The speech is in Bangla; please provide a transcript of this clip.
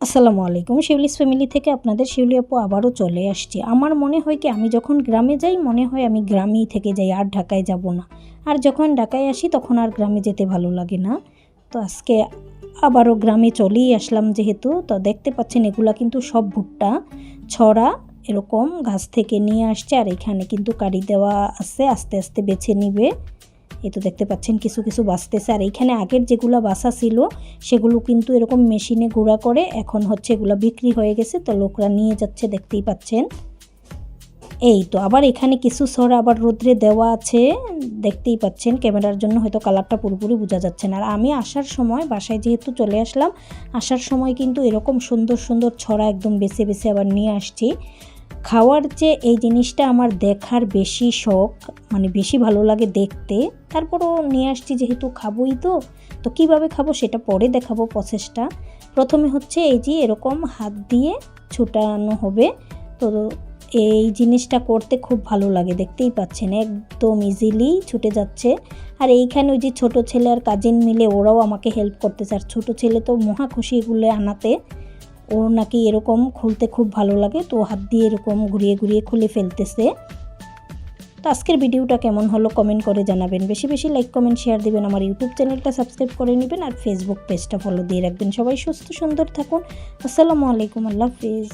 আসসালামু আলাইকুম, শিউলিস ফ্যামিলি থেকে আপনাদের শিউলি আপু আবারও চলে আসছি। আমার মনে হয় কি, আমি যখন গ্রামে যাই, মনে হয় আমি গ্রামেই থেকে যাই, আর ঢাকায় যাব না। আর যখন ঢাকায় আসি, তখন আর গ্রামে যেতে ভালো লাগে না। তো আজকে আবারও গ্রামে চলেই আসলাম যেহেতু, তো দেখতে পাচ্ছেন এগুলা কিন্তু সব ভুট্টা, ছড়া এরকম গাছ থেকে নিয়ে আসছে, আর এখানে কিন্তু কাড়ি দেওয়া আছে, আস্তে আস্তে বেছে নিবে। এই তো দেখতে পাচ্ছেন কিছু কিছু বাঁচতেছে। আর এইখানে আগের যেগুলো বাসা ছিল, সেগুলো কিন্তু এরকম মেশিনে গুঁড়া করে এখন হচ্ছে এগুলো বিক্রি হয়ে গেছে, তো লোকরা নিয়ে যাচ্ছে, দেখতেই পাচ্ছেন। এই তো আবার এখানে কিছু সর আবার রোদ্রে দেওয়া আছে, দেখতেই পাচ্ছেন। ক্যামেরার জন্য হয়তো কালারটা পুরোপুরি বোঝা যাচ্ছে না। আর আমি আসার সময় বাসায় যেহেতু চলে আসলাম, আসার সময় কিন্তু এরকম সুন্দর সুন্দর ছড়া একদম বেছে বেছে আবার নিয়ে আসছি। খাওয়ার যে এই জিনিসটা আমার দেখার বেশি শখ মানে বেশি ভালো লাগে দেখতে। তারপরও নিয়ে আসছি যেহেতু খাবোই তো তো কীভাবে খাব সেটা পরে দেখাবো প্রসেসটা। প্রথমে হচ্ছে এই যে এরকম হাত দিয়ে ছুটানো হবে। তো এই জিনিসটা করতে খুব ভালো লাগে, দেখতেই পাচ্ছেন, একদম ইজিলি ছুটে যাচ্ছে। আর এইখানে ওই যে ছোটো ছেলে আর কাজিন মিলে ওরাও আমাকে হেল্প করতেছে আর ছোটো ছেলে তো মহা খুশি এগুলো আনাতে। ওর নাকি এরকম খুলতে খুব ভালো লাগে, তো হাত দিয়ে এরকম ঘুরিয়ে ঘুরিয়ে খুলে ফেলতেছে। তো আজকের ভিডিওটা কেমন হলো কমেন্ট করে জানাবেন। বেশি বেশি লাইক কমেন্ট শেয়ার দেবেন আমার ইউটিউব চ্যানেলটা সাবস্ক্রাইব করে নেবেন আর ফেসবুক পেজটা ফলো দিয়ে রাখবেন। সবাই সুস্থ সুন্দর থাকুন। আসসালামু আলাইকুম, আল্লাহ হাফিজ।